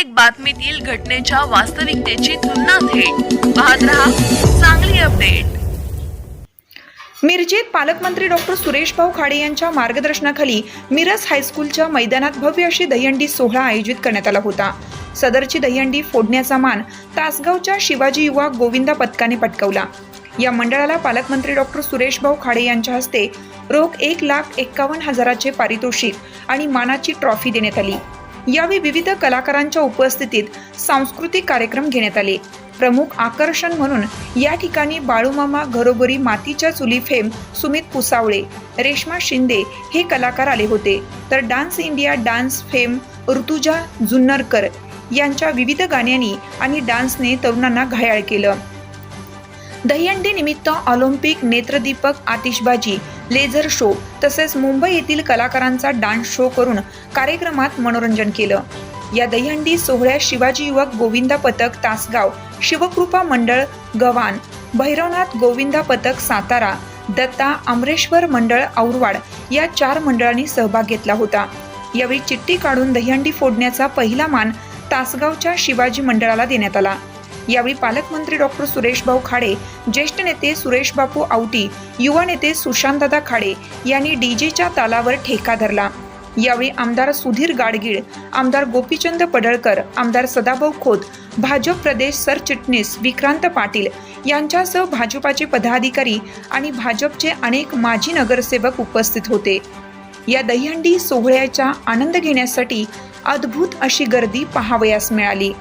प्रत्येक बातमीतील घटनेच्या वास्तविकतेची तुलना थेट. पाहत रहा चांगली अपडेट मिरजेत पालकमंत्री डॉक्टर सुरेश भाऊ खाडे यांच्या मार्गदर्शनाखाली मिरज हायस्कूलच्या मैदानात भव्य अशी दहीहंडी सोहळा आयोजित करण्यात आला होता. सदरची दहीहंडी फोडण्याचा मान तासगावच्या शिवाजी युवा गोविंदा पथकाने पटकवला. या मंडळाला पालकमंत्री डॉक्टर सुरेश भाऊ खाडे यांच्या हस्ते रोख एक लाख एक्कावन्न हजाराचे पारितोषिक आणि मानाची ट्रॉफी देण्यात आली. यावेळी विविध कलाकारांच्या उपस्थितीत सांस्कृतिक कार्यक्रम घेण्यात आले. प्रमुख आकर्षण म्हणून या ठिकाणी बाळूमामा घरोघरी मातीच्या चुली फेम सुमित पुसावळे रेश्मा शिंदे हे कलाकार आले होते. तर dance India dance fame Rutuja Junnarkar यांच्या विविध गाण्यांनी आणि डान्सने तरुणांना घायाळ केलं. दहीहंडी निमित्त ऑलिम्पिक नेत्रदीपक आतिषबाजी लेझर शो तसेच मुंबई येथील कलाकारांचा डान्स शो करून कार्यक्रमात मनोरंजन केलं. या दहीहंडी सोहळ्यात शिवाजी युवक गोविंदा पथक तासगाव शिवकृपा मंडळ गव्हाण भैरवनाथ गोविंदा पथक सातारा दत्ता अमरेश्वर मंडळ औरवाड या चार मंडळांनी सहभाग घेतला होता. यावेळी चिठ्ठी काढून दहीहंडी फोडण्याचा पहिला मान तासगावच्या शिवाजी मंडळाला देण्यात आला. यावेळी पालकमंत्री डॉक्टर सुरेशभाऊ खाडे ज्येष्ठ नेते सुरेश बापू आवटी युवा नेते सुशांतदादा खाडे यांनी डीजेच्या तालावर ठेका धरला. यावेळी आमदार सुधीर गाडगीळ आमदार गोपीचंद पडळकर आमदार सदाभाऊ खोत भाजप प्रदेश सरचिटणीस विक्रांत पाटील यांच्यासह भाजपाचे पदाधिकारी आणि भाजपचे अनेक माजी नगरसेवक उपस्थित होते. या दहीहंडी सोहळ्याचा आनंद घेण्यासाठी अद्भुत अशी गर्दी पाहावयास मिळाली.